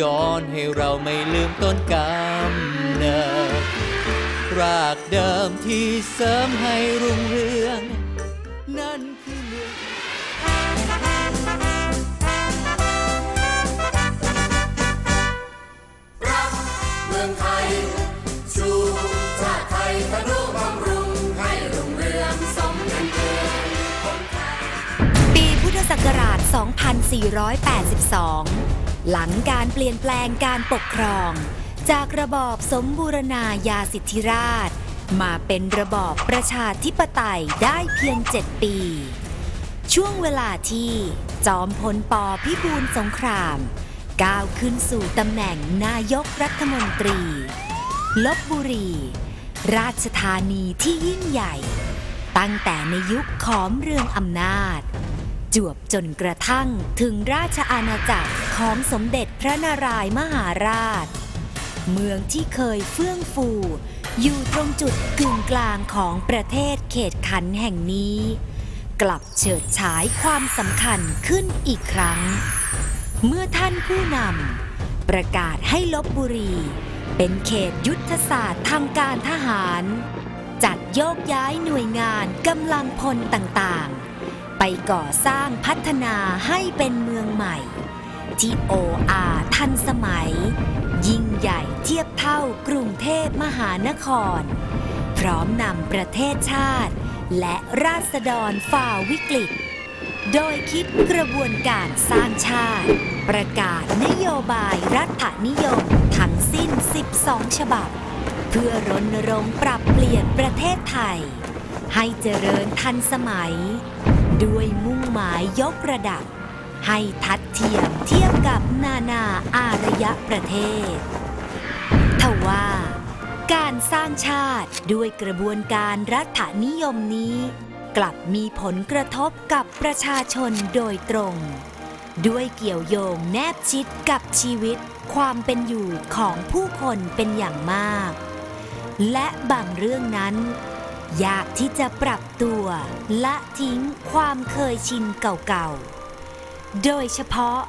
ย้อนให้เราไม่ลืมต้นกำเนิดรากเดิมที่เสริมให้รุ่งเรือง นั่นคือเมืองรักเมืองไทยสู่ชาติไทยทะนุบำรุงให้รุ่งเรืองสมเป็นเกินคนไทย ปีพุทธศักราช 2482 หลังการเปลี่ยนแปลงการปกครอง จากระบอบสมบูรณาญาสิทธิราช มาเป็นระบอบประชาธิปไตยได้เพียง7ปี ช่วงเวลาที่จอมพลปพิบูลสงครามก้าวขึ้นสู่ตำแหน่งนายกรัฐมนตรี ลบบุรี ราชธานีที่ยิ่งใหญ่ ตั้งแต่ในยุคขอมเรืองอำนาจ จวบจนกระทั่งถึงราชอาณาจักร ของสมเด็จพระนารายมหาราช เมืองที่เคยเฟื่องฟู อยู่ตรงจุดกึ่งกลางของประเทศเขตขันแห่งนี้ กลับเฉิดฉายความสำคัญขึ้นอีกครั้ง เมื่อท่านผู้นำประกาศให้ลบบุรี เป็นเขตยุทธศาสตร์ทางการทหาร จัดโยกย้ายหน่วยงานกำลังพลต่างๆ ไปก่อสร้างพัฒนาให้เป็นเมืองใหม่ ที่โออาทันสมัย ยิ่งใหญ่เทียบเท่ากรุงเทพมหานคร พร้อมนำประเทศชาติ และราษฎรฝ่าวิกฤต โดยคิดกระบวนการสร้างชาติ ประกาศนโยบายรัฐนิยมทั้งสิ้น 12 ฉบับ เพื่อรณรงค์ปรับเปลี่ยนประเทศไทย ให้เจริญทันสมัย ด้วยมุ่งหมายยกระดับ ให้ทัดเทียมเทียบกับนานาอารยประเทศทว่าการสร้างชาติด้วยกระบวนการรัฐนิยมนี้ กลับมีผลกระทบกับประชาชนโดยตรง ด้วยเกี่ยวโยงแนบชิดกับชีวิต ความเป็นอยู่ของผู้คนเป็นอย่างมาก และบางเรื่องนั้น ยากที่จะปรับตัว ละทิ้งความเคยชินเก่าๆ โดยเฉพาะ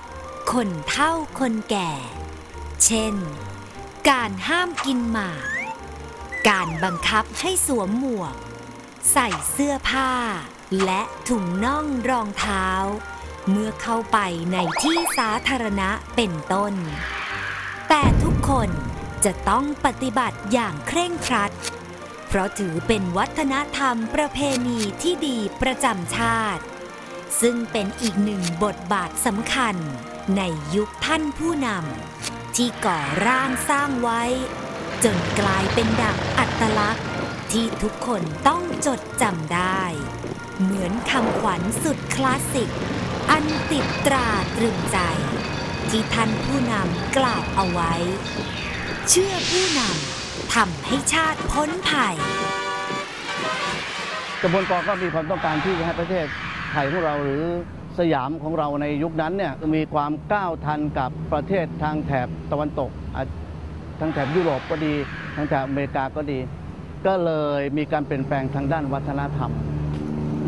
คนเฒ่าคนแก่ เช่น การห้ามกินหมาก การบังคับให้สวมหมวก ใส่เสื้อผ้า และถุงน่องรองเท้า เมื่อเข้าไปในที่สาธารณะเป็นต้น แต่ทุกคนจะต้องปฏิบัติอย่างเคร่งครัด เพราะถือเป็นวัฒนธรรมประเพณีที่ดีประจำชาติ ซึ่งเป็นอีกหนึ่งบทบาทสำคัญ ในยุคท่านผู้นำที่ก่อร่างสร้างไว้ จนกลายเป็นดังอัตลักษณ์ ที่ทุกคนต้องจดจำได้ เหมือนคำขวัญสุดคลาสสิก อันติดตราตรึงใจ ที่ท่านผู้นำกล่าวเอาไว้ เชื่อผู้นำทำให้ชาติพ้นภัยกระบวนการก็มีความต้องการที่จะให้ประเทศ ไทยของเราหรือสยามของเราในยุคนั้นเนี่ยมีความก้าวทันกับประเทศทางแถบตะวันตกทางแถบยุโรปก็ดีทางแถบอเมริกาก็ดี ก็เลยมีการเปลี่ยนแปลงทางด้านวัฒนธรรม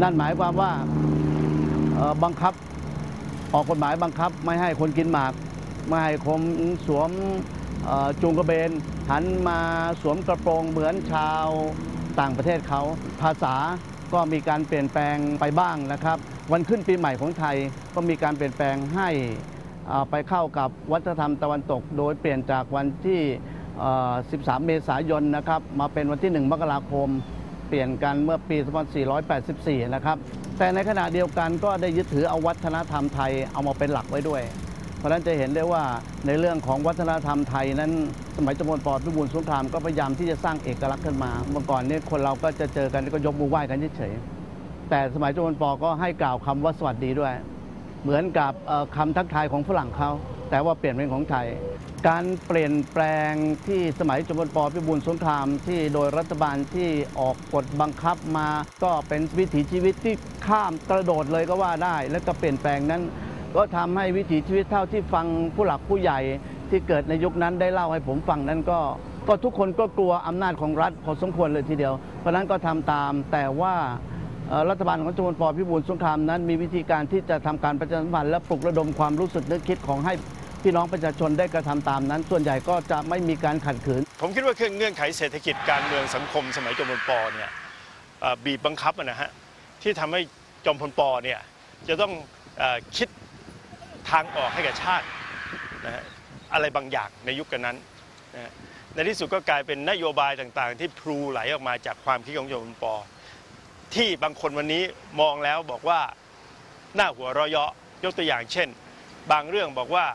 นั่นหมายความว่าบังคับออกกฎหมายบังคับไม่ให้คนกินหมาก ไม่ให้คนสวมจูงกระเบนหันมาสวมกระโปรงเหมือนชาวต่างประเทศเขาภาษา ก็มีการเปลี่ยนแปลงไปบ้างนะครับ วันขึ้นปีใหม่ของไทยก็มีการเปลี่ยนแปลงให้ไปเข้ากับวัฒนธรรมตะวันตก โดยเปลี่ยนจากวันที่ 13 เมษายนนะครับมาเป็นวันที่ 1 มกราคม เปลี่ยนกันเมื่อปี 2484 นะครับ แต่ในขณะเดียวกันก็ได้ยึดถือเอาวัฒนธรรมไทยเอามาเป็นหลักไว้ด้วย เพราะฉะนั้นจะเห็นได้ว่าในเรื่องของวัฒนธรรมไทยนั้น สมัยจำนวนปอพิบูลสงครามก็พยายามที่จะสร้างเอกลักษณ์ขึ้นมา เมื่อก่อนนี้คนเราก็จะเจอกันก็ยกมือไหว้กันเฉยๆแต่สมัยจำนวนปอก็ให้กล่าวคำว่าสวัสดีด้วย เหมือนกับเอ่อคำทักทายของฝรั่งเขาแต่ว่าเปลี่ยนเป็นของไทย การเปลี่ยนแปลงที่สมัยจำนวนปอพิบูลสงครามที่โดยรัฐบาลที่ออกกฎบังคับมา ก็เป็นวิถีชีวิตที่ข้ามกระโดดเลยก็ว่าได้ และก็เปลี่ยนแปลงนั้น ก็ทำให้วิถีชีวิตเท่าที่ฟังผู้หลักผู้ใหญ่ ที่เกิดในยุคนั้นได้เล่าให้ผมฟังนั้นก็ ก็ทุกคนก็กลัวอำนาจของรัฐพอสมควรเลยทีเดียว เพราะนั้นก็ทำตาม แต่ว่ารัฐบาลของจำนวนปอพิบูลสงครามนั้น มีวิธีการที่จะทำการประชาสัมพันธ์และปลุกระดมความรู้สึกนึกคิดของให้พี่น้องประชาชนได้กระทำตามนั้น ส่วนใหญ่ก็จะไม่มีการขัดขืน ผมคิดว่าเครื่องเงื่อนไขเศรษฐกิจการเมืองสังคมสมัยจอมพลปอเนี่ยบีบบังคับนะฮะที่ทำให้จอมพลปอเนี่ยจะต้องอคิดทางออกให้กับชาตินะฮะ อะไรบางอย่างในยุคกันนั้นนะในที่สุดก็กลายเป็นนโยบายต่างๆ ที่พลูไหลออกมาจากความคิดของจอมพลปที่บางคนวันนี้มองแล้วบอกว่าหน้าหัวเราะเยาะยกตัวอย่างเช่น บางเรื่องบอกว่า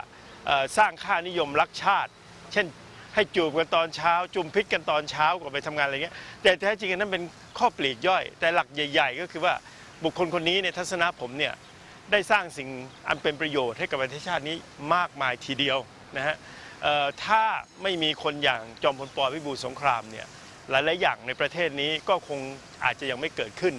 สร้างค่านิยมรักชาติ เช่นให้จูบกันตอนเช้า จุมพิษกันตอนเช้าก่อนไปทำงานอะไรเงี้ยแต่แท้จริงอันนั้นเป็นข้อปลีกย่อย แต่หลักใหญ่ ๆ ก็คือว่าบุคคลคนนี้ในทัศนะผมเนี่ยได้สร้างสิ่งอันเป็นประโยชน์ให้กับประเทศชาตินี้มากมายทีเดียว นะฮะถ้าไม่มีคนอย่างจอมพลปพิบูลสงครามเนี่ยหลายๆอย่างในประเทศนี้ก็คงอาจจะยังไม่เกิดขึ้น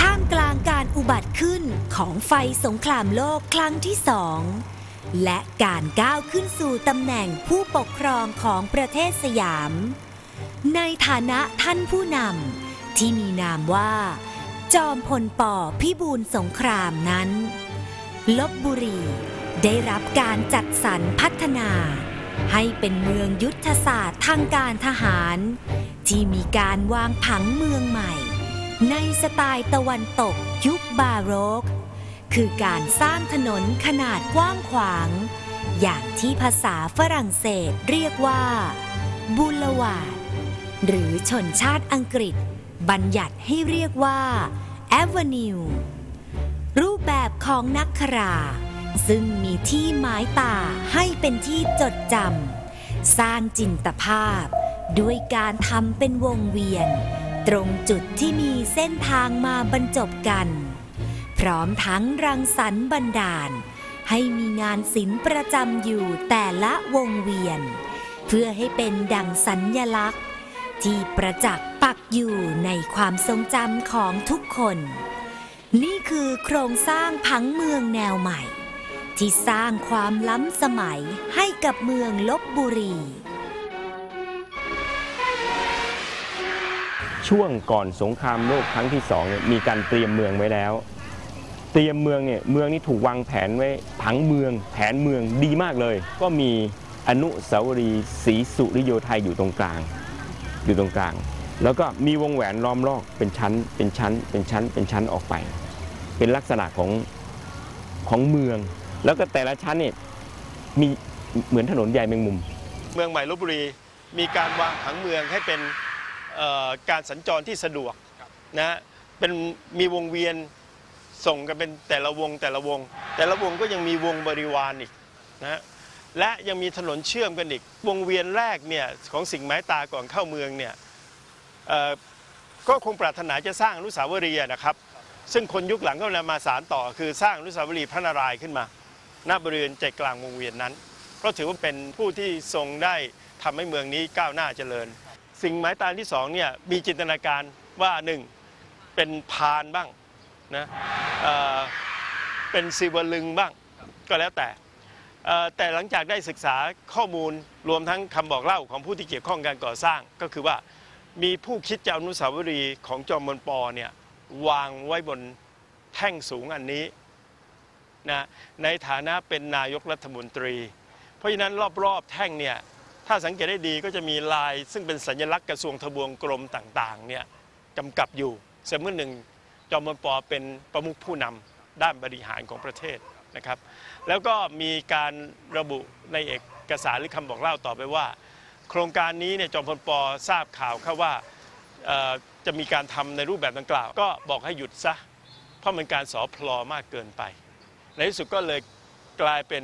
ท่ามกลางการอุบัติขึ้นของไฟสงครามโลกครั้งที่สอง และการก้าวขึ้นสู่ตำแหน่งผู้ปกครองของประเทศสยาม ในฐานะท่านผู้นำที่มีนามว่า จอมพลปพิบูลสงครามนั้น ลบบุรีได้รับการจัดสรรพัฒนา ให้เป็นเมืองยุทธศาสตร์ทางการทหาร ที่มีการวางผังเมืองใหม่ ในสไตล์ตะวันตกยุคบาโรก คือการสร้างถนนขนาดกว้างขวาง อย่างที่ภาษาฝรั่งเศสเรียกว่าบูลวาดหรือชนชาติอังกฤษ บัญญัติให้เรียกว่า Avenue รูปแบบของนักครา ซึ่งมีที่หมายตาให้เป็นที่จดจำสร้างจินตภาพ ด้วยการทำเป็นวงเวียน ตรงจุดที่มีเส้นทางมาบรรจบกัน พร้อมทั้งรังสรรค์บันดาล ให้มีงานศิลป์ประจำอยู่แต่ละวงเวียน เพื่อให้เป็นดังสัญญลักษณ์ ที่ประจักษ์ปักอยู่ในความทรงจำของทุกคน นี่คือโครงสร้างผังเมืองแนวใหม่ ที่สร้างความล้ำสมัยให้กับเมืองลบบุรีช่วงก่อนสงครามโลกครั้งที่สองมีการเตรียมเมืองไว้แล้ว เตรียมเมืองเนี่ยเมืองนี้ถูกวางแผนไว้ผังเมือง แผนเมืองดีมากเลย ก็มีอนุสาวรีย์ศรีสุริโยไทยอยู่ตรงกลาง อยู่ตรงกลาง แล้วก็มีวงแหวนล้อมรอบเป็นชั้น เป็นชั้น เป็นชั้น เป็นชั้นออกไป เป็นลักษณะของของเมือง แล้วก็แต่ละชั้นเนี่ยมีเหมือนถนนใหญ่แมงมุม เมืองใหม่ลบบุรีมีการวางผังเมืองให้เป็นการสัญจรที่สะดวกนะฮะเป็นมีวงเวียน ส่งกันเป็นแต่ละวงแต่ละวง แต่ละวงก็ยังมีวงบริวารอีกนะฮะและยังมีถนนเชื่อมกันอีก วงเวียนแรกเนี่ยของสิ่งไม้ตาก่อนเข้าเมืองเนี่ยก็คงปรารถนาจะสร้างอนุสาวรีย์นะครับ ซึ่งคนยุคหลังก็เลยมาสารต่อ คือสร้างอนุสาวรีย์พระนารายณ์ขึ้นมาณบริเวณใจกลางวงเวียนนั้น เพราะถือว่าเป็นผู้ที่ทรงได้ทำให้เมืองนี้ก้าวหน้าเจริญ สิ่งหมายตาที่สองเนี่ยมีจินตนาการว่าหนึ่งเป็นพานบ้าง นะเเป็นศิวลึงบ้างก็แล้วแต่ แต่หลังจากได้ศึกษาข้อมูลรวมทั้งคำบอกเล่าของผู้ที่เกี่ยวข้องการก่อสร้าง ก็คือว่ามีผู้คิดจะอาอนุสาวรีย์ของจอมพลปอเนี่ยวางไว้บนแท่งสูงอันนี้นะในฐานะเป็นนายกรัฐมนตรี เพราะฉะนั้นรอบๆแท่งเนี่ยถ้าสังเกตได้ดีก็จะมีลาย ซึ่งเป็นสัญลักษณ์กระทรวงทบวงกรมต่างๆเนี่ยกำกับอยู่เสมือนหนึ่ง จอมพลปเป็นประมุขผู้นำด้านบริหารของประเทศนะครับ แล้วก็มีการระบุในเอกสารหรือคำบอกเล่าต่อไปว่า โครงการนี้เนี่ยจอมพลปทราบข่าวเข้าว่าจะมีการทำในรูปแบบดังกล่าว ก็บอกให้หยุดซะ เพราะมันการสอพลอมากเกินไป ในที่สุดก็เลยกลายเป็น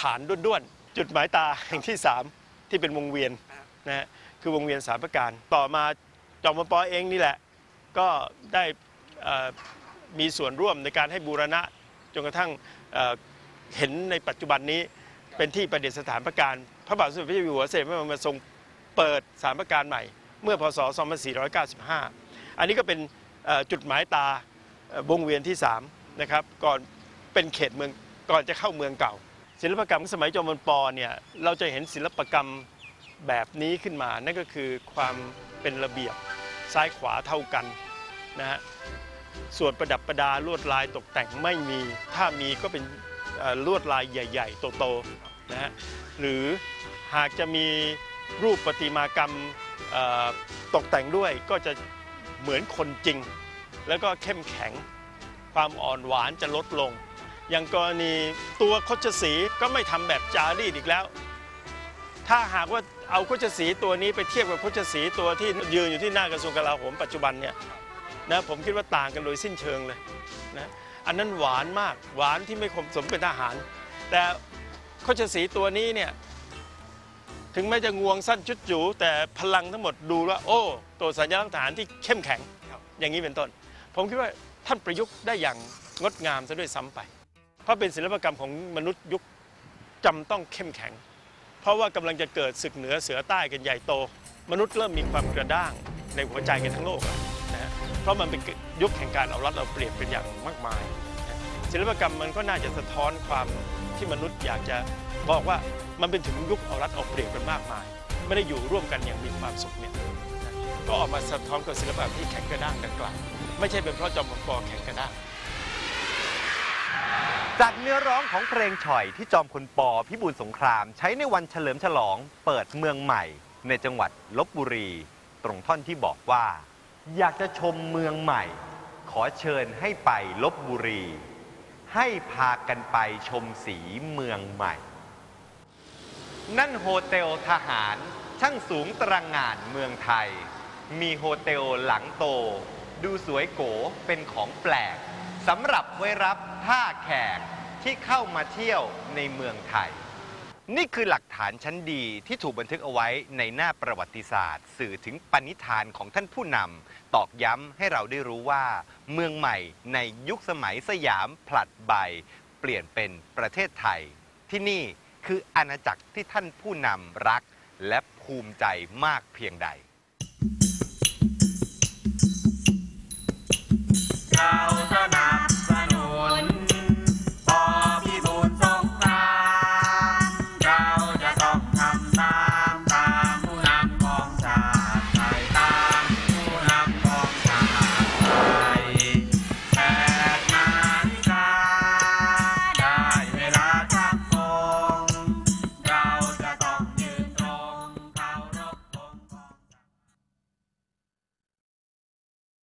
ฐานด้วนๆ จุดหมายตาแห่งที่ 3 ที่เป็นวงเวียนนะฮะคือวงเวียนสามประการ ต่อมาจอมพลปเองนี่แหละ ก็ได้ มีส่วนร่วมในการให้บูรณะจนกระทั่งเห็นในปัจจุบันนี้เป็นที่ประดิษฐานประการพระบาทสมเด็จพระเจ้าอยู่หัวเสด็จพระบรมทรงเปิดสามประการใหม่ เมื่อพศ 2495 อันนี้ก็เป็นจุดหมายตาวงเวียนที่3นะครับก่อนเป็นเขตเมืองก่อนจะเข้าเมืองเก่า ศิลปกรรมสมัยจอมพลปอเนี่ยเราจะเห็นศิลปกรรมแบบนี้ขึ้นมา นั่นก็คือความเป็นระเบียบซ้ายขวาเท่ากัน นะฮะส่วนประดับประดาลวดลายตกแต่งไม่มี ถ้ามีก็เป็นลวดลายใหญ่ ๆ โตๆนะฮะหรือหากจะมีรูปประติมากรรมตกแต่งด้วยก็จะเหมือนคนจริง แล้วก็เข้มแข็งความอ่อนหวานจะลดลง อย่างกรณีตัวโคชสีก็ไม่ทำแบบจารีตอีกแล้ว ถ้าหากว่าเอาโคชสีตัวนี้ไปเทียบกับโคชสีตัวที่ยืนอยู่ที่หน้ากระทรวงกลาโหมปัจจุบันเนี่ย นะผมคิดว่าต่างกันโดยสิ้นเชิงเลยนะอันนั้นหวานมากหวานที่ไม่คมสมเป็นทหาร แต่โคชสีตัวนี้เนี่ยถึงแม้จะงวงสั้นจุดจูแต่พลังทั้งหมดดูแล้วโอ้ ตัวสัญลักษณ์ทหารที่เข้มแข็ง อย่างนี้เป็นต้น ผมคิดว่าท่านประยุกต์ได้อย่างงดงามซะด้วยซ้ำไป เพราะเป็นศิลปกรรมของมนุษย์ยุคจำต้องเข้มแข็ง เพราะว่ากำลังจะเกิดศึกเหนือเสือใต้กันใหญ่โต มนุษย์เริ่มมีความกระด้างในหัวใจกันทั้งโลกแล้วนะฮะ เพราะมันเป็นยุคแห่งการเอารัดเอาเปรียบเป็นอย่างมากมาย ศิลปกรรมมันก็น่าจะสะท้อนความที่มนุษย์อยากจะบอกว่ามันเป็นถึงยุคเอารัดเอาเปรียบกันมากมาย ไม่ได้อยู่ร่วมกันอย่างมีความสุขเนี่ยก็ออกมาสะท้อนกับศิลปะที่แข็งกระด้างดังกล่าวไม่ใช่เป็นเพราะจอมพลปแข็งกระด้างจากเนื้อร้องของเพลงฉ่อยที่จอมพลปอพิบูลสงคราม ใช้ในวันเฉลิมฉลอง เปิดเมืองใหม่ ในจังหวัดลบบุรี ตรงท่อนที่บอกว่า อยากจะชมเมืองใหม่ ขอเชิญให้ไปลบบุรี ให้พากันไปชมสีเมืองใหม่ นั่นโฮเทลทหารช่างสูงตระหง่านเมืองไทย มีโฮเทลหลังโต ดูสวยโกเป็นของแปลกสำหรับไว้รับท่าแขกที่เข้ามาเที่ยวในเมืองไทย นี่คือหลักฐานชั้นดีที่ถูกบันทึกเอาไว้ในหน้าประวัติศาสตร์ สื่อถึงปณิธานของท่านผู้นำตอกย้ำให้เราได้รู้ว่า เมืองใหม่ในยุคสมัยสยามผลัดใบ เปลี่ยนเป็นประเทศไทย ที่นี่คืออาณาจักรที่ท่านผู้นำรัก และภูมิใจมากเพียงใดเ